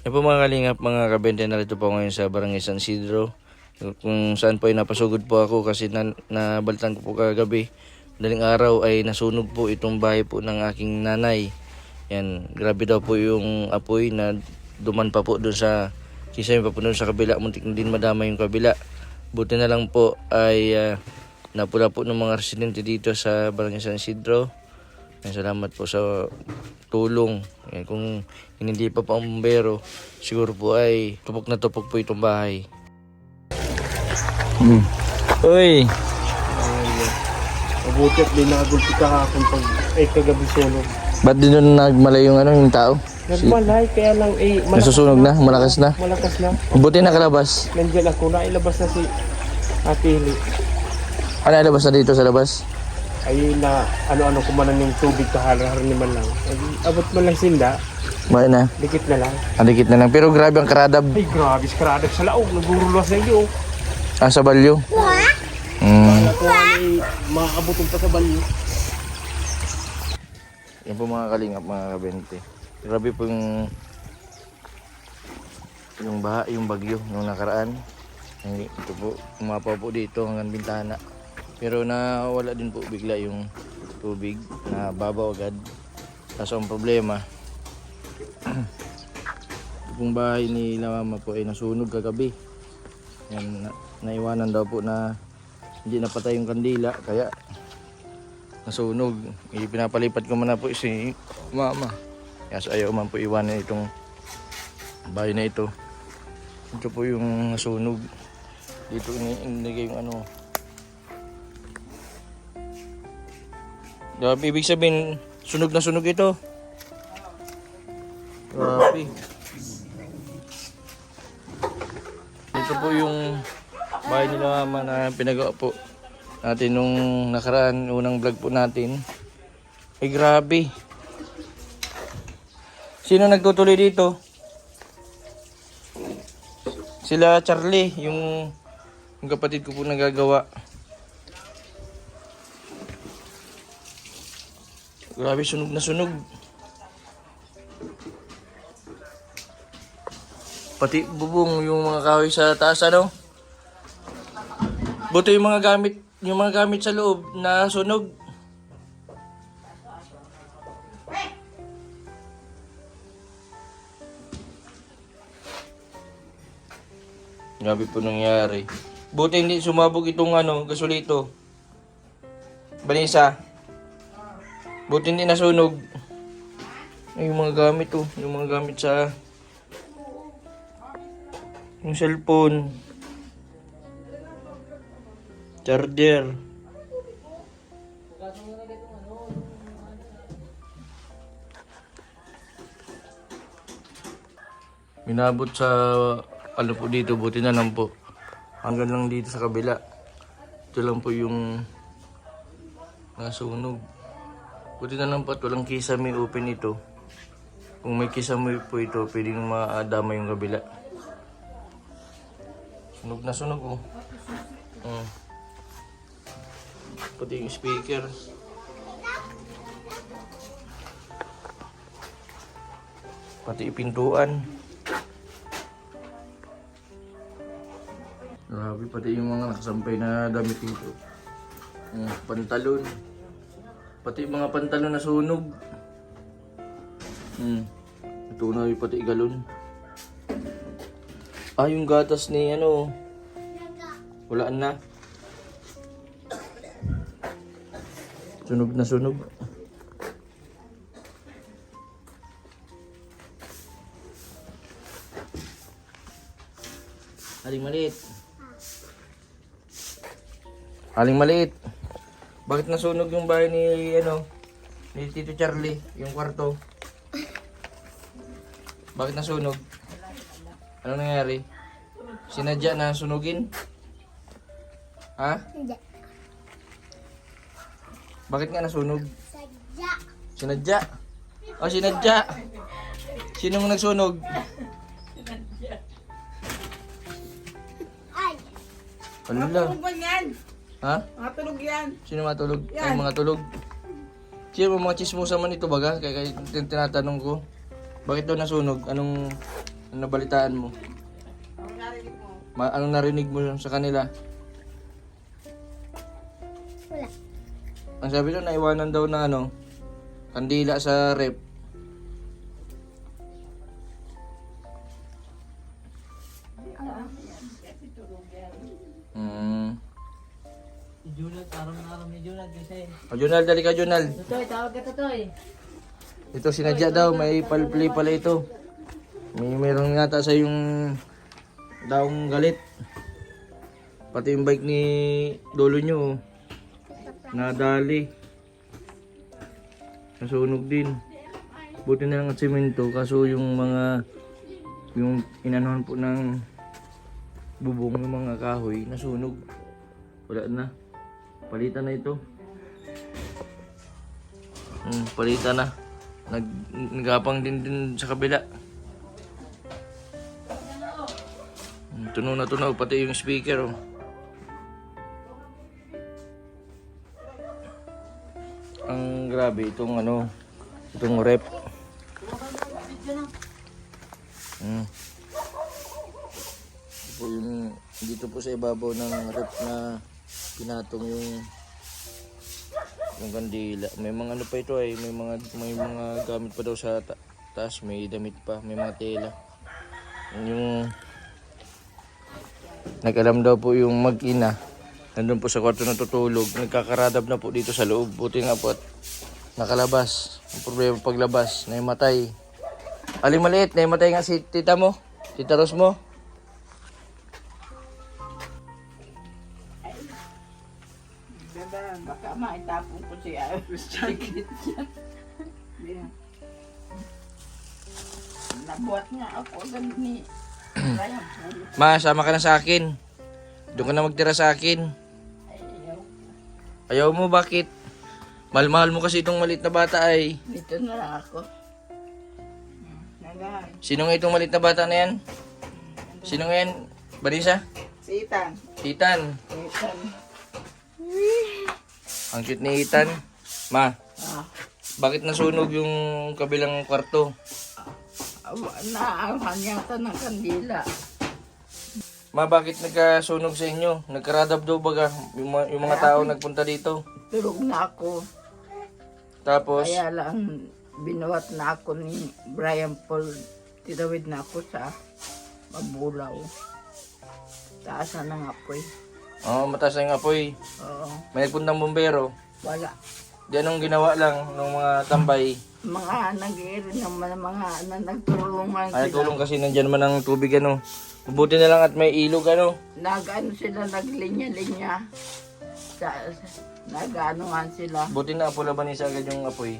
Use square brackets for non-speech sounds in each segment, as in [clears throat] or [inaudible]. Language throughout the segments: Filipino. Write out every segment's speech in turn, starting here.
Yan po mga kalingap, mga kabente na rito po ngayon sa Barangay San Isidro. Kung saan po ay napasugod po ako kasi na, nabalitan ko po kagabi. Daling araw ay nasunog po itong bahay po ng aking nanay. Yan, grabe daw po yung apoy na duman pa po doon sa kisay pa po sa kabila. Muntik na din madama yung kabila. Buti na lang po ay ah, napula po ng mga residente dito sa Barangay San Isidro. Yan, salamat po sa tulong. Yan, kung hindi pa pa ang bumbero, siguro po ay tupok na tupok po itong bahay. Hmm. Uy, Mabuti at di nakagulpi ka kahapon pag ay kagabi sunog. ba't din doon nagmalay yung ano, yung tao? Nagmalay, kaya lang eh, malakas Nasusunog na, malakas na. Malakas na. Buti nakalabas. Nandiyan ako, nailabas na si Ate Hili. Ano nalabas na dito sa labas? Ay na ano-ano kumanan yung tubig kahalar ni man lang. Ay, abot man lang sinda, May na. dikit na lang. Adikit na lang. Pero grabe ang karadab. Ay grabe, skradag sa laog, nagurulas na iyo. Ah, sa balyo. Ako ay maaabotin pa sa banyo. Yan po mga kalingap, mga kabente. Grabe po yung yung baha, yung bagyo nung nakaraan. Ito po, umapaw po dito hanggang bintana. Pero nawala din po bigla yung tubig na babaw agad. Kaso ang problema, [clears throat] yung bahay ni mama po ay nasunog kagabi. Yan, na, naiwanan daw po na hindi napatay yung kandila kaya nasunog. Ipinapalipat ko muna po si mama. Sa ayaw man po iwanan itong bahay na ito. Ito po yung nasunog. Dito ini- inilagay yung ano. Grabe, ibig sabihin, sunog na sunog ito. Grabe. Ito po yung bahay nila mama na pinagawa po natin nung nakaraan, unang vlog po natin. Ay grabe. Sino nagtutuloy dito? Sila Charlie, yung, yung kapatid ko po nagagawa. Grabe, sunog na sunog. Pati bubong yung mga kahoy sa taas ano? Buto yung mga gamit, yung mga gamit sa loob na sunog. Grabe po nangyari. Buti hindi sumabog itong ano, gasolito. Banisa. Buti hindi nasunog. Ay, yung mga gamit oh. Yung mga gamit sa... Yung cellphone. Charger. Minabot sa ano po dito, buti na lang po. Hanggang lang dito sa kabila. Ito lang po yung nasunog. Buti na lang po at walang kisame open ito. Kung may kisame po ito, pwedeng maadama yung kabila. Sunog na sunog oh. Mm. Pati yung speaker. Pati pintuan. Grabe, pati yung mga nakasampay na damit dito. Mm, pantalon. Pati mga pantalon na sunog. Hmm. Ito na yung pati galon. Ah, yung gatas ni ano. Wala na. Sunog na sunog. Aling maliit. Aling maliit. Bakit nasunog yung bahay ni ano? Ni Tito Charlie, yung kwarto? Bakit nasunog? Ano nangyari? Sinadya na sunugin? Ha? Hindi. Bakit nga nasunog? Sadya. Sinadya? Oh, sinadya. Sinong nagsunog? Ay. Alala. Tulog ba yan? Ha? Mga tulog yan. Sino matulog? Ay, Yan. mga tulog. Sino mga chismosa man ito baga? Kaya, kaya tin- tinatanong ko. Bakit daw nasunog? Anong Ano nabalitaan mo? Ma anong narinig mo sa kanila? Wala. Ang sabi doon, naiwanan daw na ano, kandila sa rep. Hmm. Junal, parang naram ni Junal kasi. O, Junal, dali ka, Junal. Totoy, tawag ka Totoy. Ito sinadya daw, may palplay pala ito. May meron nga sa yung daong galit. Pati yung bike ni Lolo nyo, oh. nadali. Nasunog din. Buti na lang at semento, kaso yung mga, yung inanuhan po ng bubong ng mga kahoy, nasunog. Wala na. Palitan na ito. Hmm, palitan na. Nag, nagapang din din sa kabila. Hmm, Tunaw na tunaw, pati yung speaker oh. Ang grabe itong ano, itong rep. Hmm. Ito yung, dito po sa ibabaw ng rep na pinatong yung yung kandila. May mga ano pa ito ay may mga may mga gamit pa daw sa ta- taas, may damit pa, may mga tela. Yung nag-alam daw po yung mag-ina. Nandun po sa kwarto natutulog. Nagkakaradab na po dito sa loob. Buti nga po at nakalabas. Ang problema paglabas, naimatay. Aling maliit, naimatay nga si tita mo. Tita Ros mo. Ko siya. Sikit yan. Yan. Nabuhat nga ako gabi ni Ryan. Ma, sama ka na sa akin. Doon ka na magtira sa akin. Ayaw. Ayaw mo, bakit? Mahal-mahal mo kasi itong maliit na bata ay. Dito na lang ako. Nagahan. Sino nga itong maliit na bata na yan? Sino nga yan? Barisa? Si Ethan. Titan. Ethan. Ang cute ni Ethan. Ma, Ah, bakit nasunog yung kabilang kwarto? awa- naawan yata ng kandila. Ma, bakit nagkasunog sa inyo? Nagkaradab daw baga yung, mga- yung mga tao nagpunta dito. Tulog na ako. Tapos, Kaya lang binuhat na ako ni Brian Paul. Tinawid na ako sa mabulaw. Taasan ng apoy. Oh, mataas na yung apoy. Oo. May nagpuntang bombero. Wala. Di anong ginawa lang ng mga tambay. Mga nag-iirin naman mga na nagtulungan Ay, sila. tulong kasi nandyan man ang tubig ano. Mabuti na lang at may ilog ano. Nag-ano sila, naglinya-linya. Sa, nag-anuhan sila. Buti na pula ba sa agad yung apoy.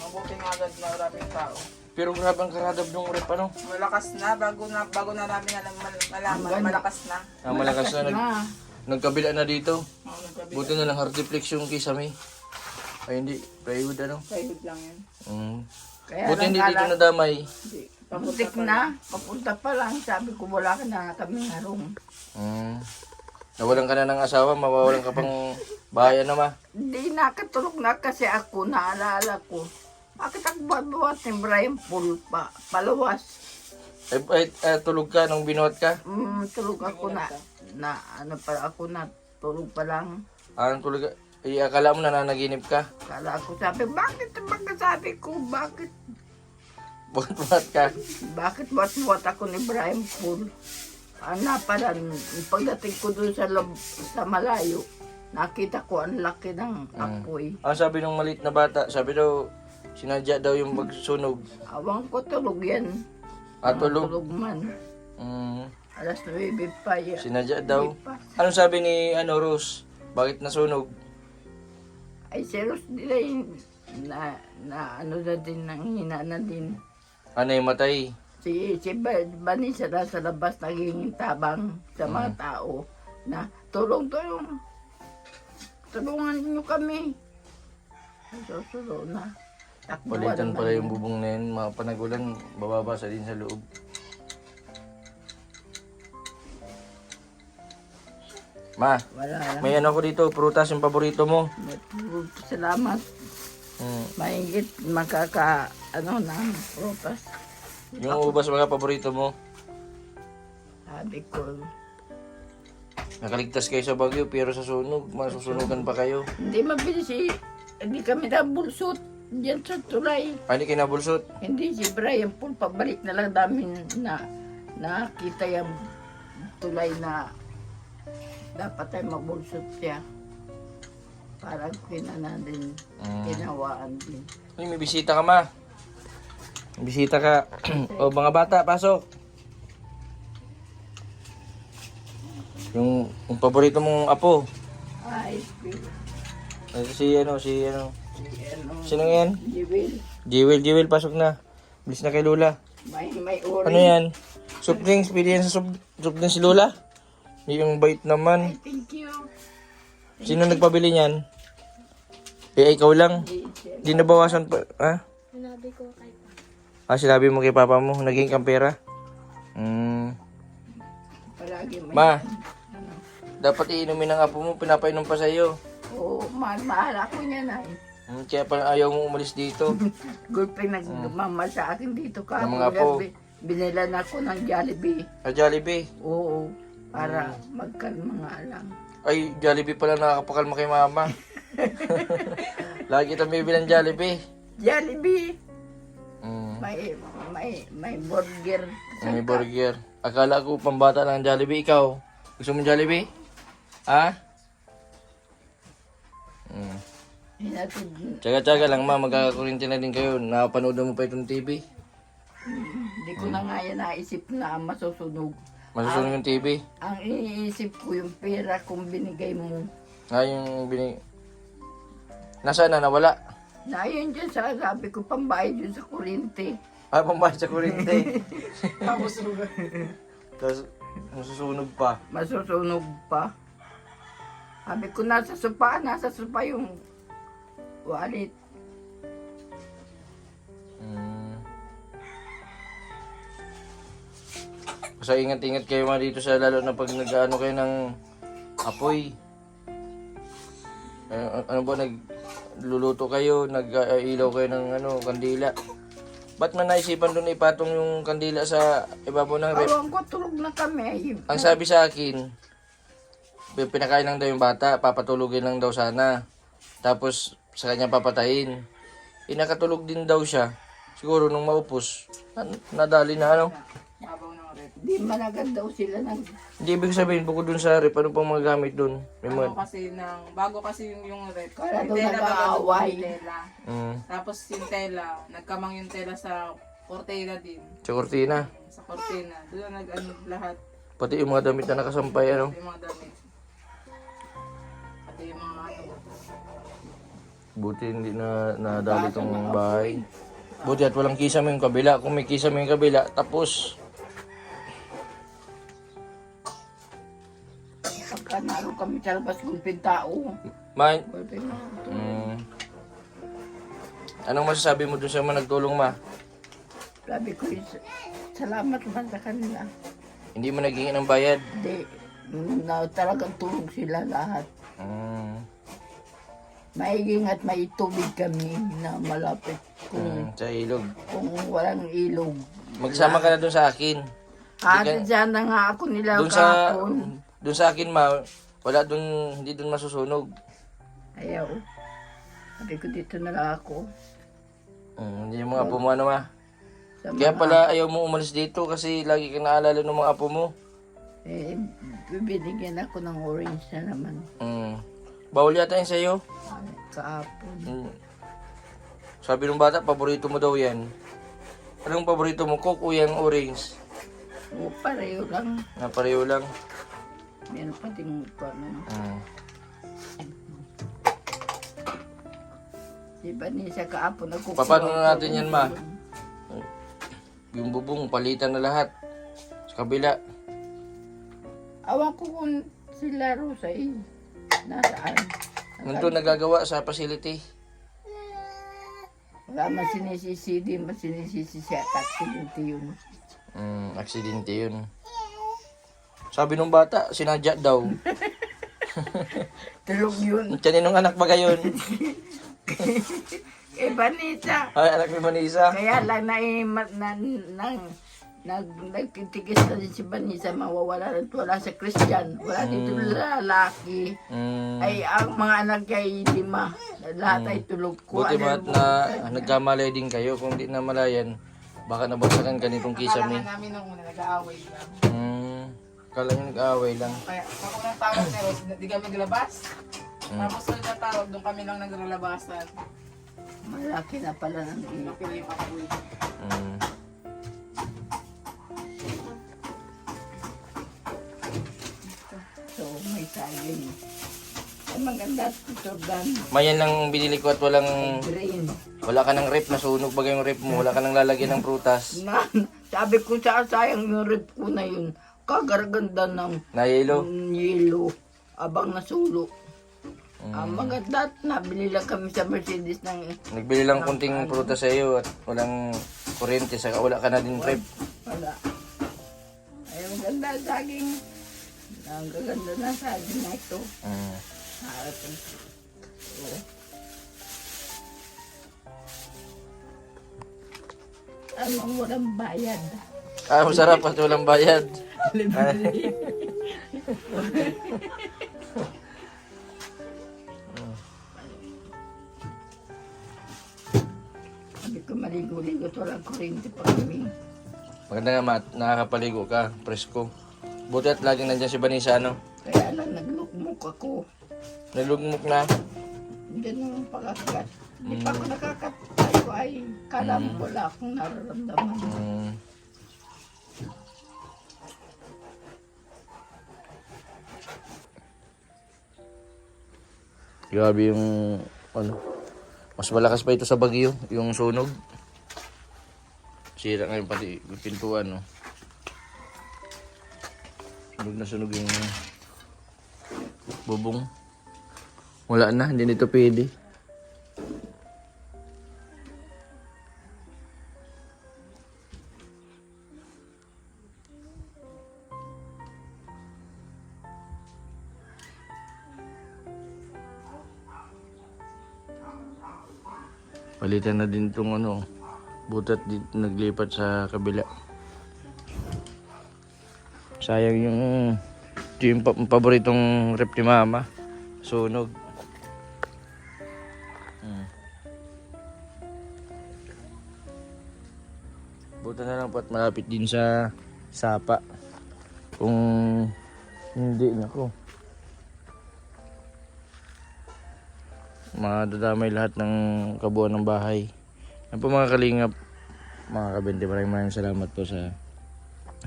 Mabuti nga agad na maraming tao. Pero grabe ang karadab ng rep ano. Malakas na, bago na, bago na namin alam, mal- malaman, malakas na. Ah, malakas na, nag, Na, nagkabila na dito. Oo, nagkabi. Buti na lang hardiplex yung kisame. Ay hindi, plywood ano. Plywood lang yan. Mm. kaya Buti hindi dito kala, nadamay. paputik na, papunta pa lang. Sabi ko, wala ka na kami harong. Mm. Nawalan ka na ng asawa, mawawalan ka pang bahay ano ma. Hindi nakatulog na kasi ako, naalala ko. Bakit ako babuhat ni Brian Paul pa, palawas? Ay, ay, ay, tulog ka nung binuhat ka. Mm, tulog ako na, na ano pa ako na, tulog pa lang. Ah, tulog. Ay, akala mo na nanaginip ka. Kala ko sabi, bakit ang sabi ko, bakit, Buhat-buhat ka. bakit buhat-buhat ako ni Brian Paul? Ano pala, pagdating ko doon sa, lab, sa malayo, nakita ko ang laki ng apoy. Ang sabi ng maliit na bata, sabi daw, sinadya daw yung magsunog. Awang ko tulog yan. At tulog. Tulog man. Mm, Alas 9 pa yan. sinadya daw. Anong sabi ni ano, Rose? Bakit nasunog? Ay, serious nila yun. Na, na ano na din, nang hina na din. Ano yung matay? Si, si Ba- Vanessa na sa labas naging tabang sa mga Mm. tao na tulong tulong. Tulungan niyo kami. Susulo na. Takbuhan Palitan naman pala yung yun. bubong na yun. Mga panagulan, bababasa din sa loob. Ma, Wala lang. may ano ko dito, prutas yung paborito mo. Salamat. Mm. Mahigit makaka, ano na, propas. Yung ubas mga paborito mo. Sabi ko, Nakaligtas kayo sa bagyo pero sa sunog, masusunugan pa kayo. hindi mabilis eh. Hindi kami nabulsot diyan sa tulay. Ah, hindi kayo nabulsot. Hindi si Brian Paul, pabalik na lang namin na nakita yung tulay na dapat tayo mabulsot siya. Parang kinana din, Mm. kinawaan din. Uy, may bisita ka ma. May bisita ka. [clears throat] o mga bata, pasok. Yung, yung paborito mong apo. Ay, Ay, Si ano, si ano. ano, Sino yan? Jewel, Jewel, Jewel, pasok na. Bilis na kay Lola. may, may Ano orange. yan? Soft drinks, pili yan sa soft, soft drinks si Lola. Yung bait naman. Thank you. Sino nagpabili niyan? Eh, ikaw lang. Di nabawasan pa, ha? Sinabi ko kay pa. Ah, sinabi mo kay papa mo, naging kampera? Hmm. Palagi may... Ma, dapat iinumin ng apo mo, pinapainom pa sa'yo. Oo, mahal, mahal ako niya na eh. Hmm, kaya pala ayaw mo umalis dito. [laughs] Gulping nagmama sa akin dito ka. Ng mga po. Binila na ako ng Jollibee. Sa Jollibee. Oo, para magkalma nga lang. Ay, Jollibee pala nakakapakalma kay mama. [laughs] Lagi kitang bibili ng Jollibee. Jollibee! Hmm. May, may, may burger. May burger. Akala ko pambata lang ang Jollibee. Ikaw, gusto mo Jollibee? Ha? Hmm. Hinatid, Tsaga-tsaga lang ma, magkakakurinti na din kayo. Napanood mo pa itong TV. hindi ko na nga yan naisip na masusunog. Masusunod yung TV. Ang iniisip ko yung pera kung binigay mo. Nga yung binig... Nasaan na? Nawala? Na yun dyan sa sabi ko, pambayad yun sa kuryente. Ah, pambayad sa kuryente. [laughs] Tapos, masusunog pa. Masusunog pa. Sabi ko, nasa sopa, nasa sopa yung wallet. Basta ingat-ingat kayo mga dito sa lalo na pag nag-ano kayo ng apoy. Ano, ano ba, nagluluto kayo, nag-ilaw kayo ng ano, kandila. Ba't man naisipan doon ipatong yung kandila sa ibabaw ng rep? Awan ko, tulog na kami. Ang sabi sa akin, pi- pinakain lang daw yung bata, papatulugin lang daw sana. Tapos sa kanya papatayin. Inakatulog din daw siya. Siguro nung maupos, na- nadali na ano. Di managan daw sila ng... Hindi ibig sabihin, bukod dun sa rep, ano pang mga gamit dun? May Ano mga... kasi ng, bago kasi yung, yung rep. Kaya bago nag-aaway. yung tela. Mm, Tapos yung tela, nagkamang yung tela sa kortina din. sa kortina. Sa kortina. Doon nag ano lahat. Pati yung mga damit na nakasampay, ano. Pati yung mga damit. Pati yung mga ano. Buti hindi na nadali tong bahay. Buti at walang kisame yung kabila. Kung may kisame yung kabila, tapos... Naroon kami sa labas gulping tao. Na. mm, anong masasabi mo dun sa mga nagtulong, ma? Sabi ko, "Is- salamat man sa kanila. Hindi mo naging ng bayad. Hindi, na talagang tulog sila lahat. Mm, Maiging at may tubig kami na malapit. Kung, mm, sa ilog. kung walang ilog. Magsama ka na dun sa akin. Hatid sana nga ako nila Dun sa kahapon. Dun sa akin ma, wala dun hindi dun masusunog. Ayaw. Sabi ko dito na lang ako. Mm, hindi yung mga apo mo ano ma. Sa Kaya mga- pala ayaw mo umalis dito kasi lagi kang naalala ng mga apo mo. Eh, bibinigyan ako ng orange na naman. Mm. Bawal yata yun sa'yo. Ay, Kahapon. Mm. Sabi ng bata, paborito mo daw yan. Anong paborito mo? Coke o yung orange? O, pareho lang. Na pareho lang. Meron pa din ito. Ano. Mm. Di ba ni sa kahapon ako? Paano na natin yan, ma? Yung bubong, palitan na lahat. Sa kabila. Awan ko kung sila Rosa eh. Nasaan? Nandun nagagawa sa facility. Wala man sinisisi, di man sinisisi siya. Accidente yun. Mm, aksidente yun. Sabi nung bata, sinadya daw. [laughs] Tulog yun. Tiyanin nung anak ba gayon? [laughs] Eh, Vanessa. Ay, anak ni Manisa. Kaya lang na, na, na, nag, nag, nagtitigis na din si Vanessa, mawawala at wala sa Christian. Wala dito lalaki. Mm. Ay, ang mga anak ay lima. Lahat ay tulog ko. Buti Ano mo? na nagkamalay din kayo. Kung di na malayan, baka nabagsakan ganitong Akala kisame. nga namin nung una nag-aaway lang. Mm. Kala nyo nag-aaway lang. Kaya pag unang tawag ni Rose, di kami naglabas. Mm. Tapos nung natawag, doon kami lang naglalabasan. Malaki na pala ng iyo. Napili yung ako Mm. So, may saging. Ay, maganda ito, Jordan. Mayan lang binili ko at walang Green. wala ka ng rep na sunog bagay yung rep mo, wala ka nang lalagyan ng prutas. Na, [laughs] sabi ko sa sayang yung rip ko na yun. Kagaraganda ng Na yellow. mm, yelo. Abang nasulo. Ang maganda at nabili lang kami sa Mercedes ng Nagbili lang kunting prutas sa iyo at walang kuryente saka wala ka na din rep. wala. Ay, maganda ang saging. Ang gaganda na saging na ito. Mm. Harap ang Oo. Anong walang bayad? Ah, masarap at walang bayad. Sabi ko maligo-ligo at walang kuryente pa kami. Maganda nga mat, nakakapaligo ka, presko. Buti at laging nandiyan si Vanessa, ano? Kaya lang naglukmok ako. Nalugmok na. Ganun ang pagkakat. Hindi pa ako nakakatay ko ay kala mo wala akong nararamdaman. Mm. Grabe yung ano. Mas malakas pa ito sa bagyo, yung sunog. Sira ngayon pati yung pintuan, no. Sunog na sunog yung bubong. Wala na, hindi nito pwede. Palitan na din itong ano, butat di, naglipat sa kabila. Sayang yung, ito yung pa- paboritong rep ni mama. Sunog. Hmm. Buta na lang po at malapit din sa sapa. Kung hindi, nako. Madadamay lahat ng kabuuan ng bahay. Yan po mga kalingap, mga kabente, maraming maraming salamat po sa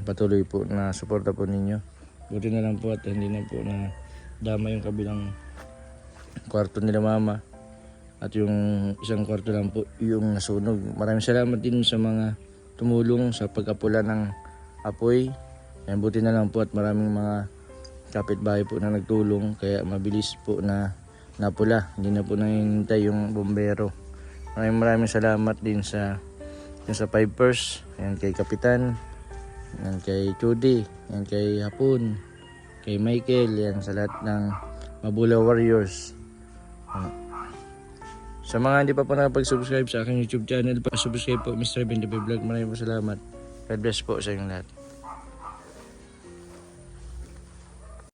patuloy po na suporta po ninyo. Buti na lang po at hindi na po na dama yung kabilang kwarto nila mama at yung isang kwarto lang po yung nasunog. Maraming salamat din sa mga tumulong sa pag-apula ng apoy. Yan, buti na lang po at maraming mga kapitbahay po na nagtulong kaya mabilis po na napula. Hindi na po nangihintay yung bombero. Maraming maraming salamat din sa yung sa Pipers, yan kay Kapitan, yan kay Chudi, yan kay Hapon, kay Michael, yan sa lahat ng Mabula Warriors. Yan. Sa mga hindi pa po nakapag-subscribe sa aking YouTube channel, pa-subscribe po Mr. 25 Vlog. Maraming salamat. God bless po sa inyong lahat.